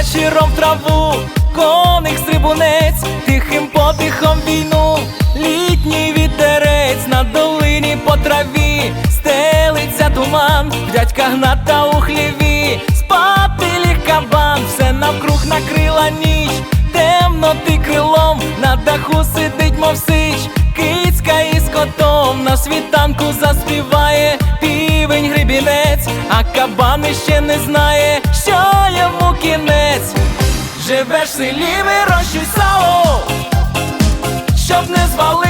вечором в траву, коник стрибунець, тихим подихом війну, літній вітерець на долині по траві, стелиться туман, дядька гната у хліві, спати кабан, все навкруг накрила ніч, темно ти крилом, на даху сидить, мов сич, кицька із котом на світанку заспіває. Півень грибінець, а кабан іще не знає, що кінець. Живеш в селі, вирощуй сало, щоб не ліс.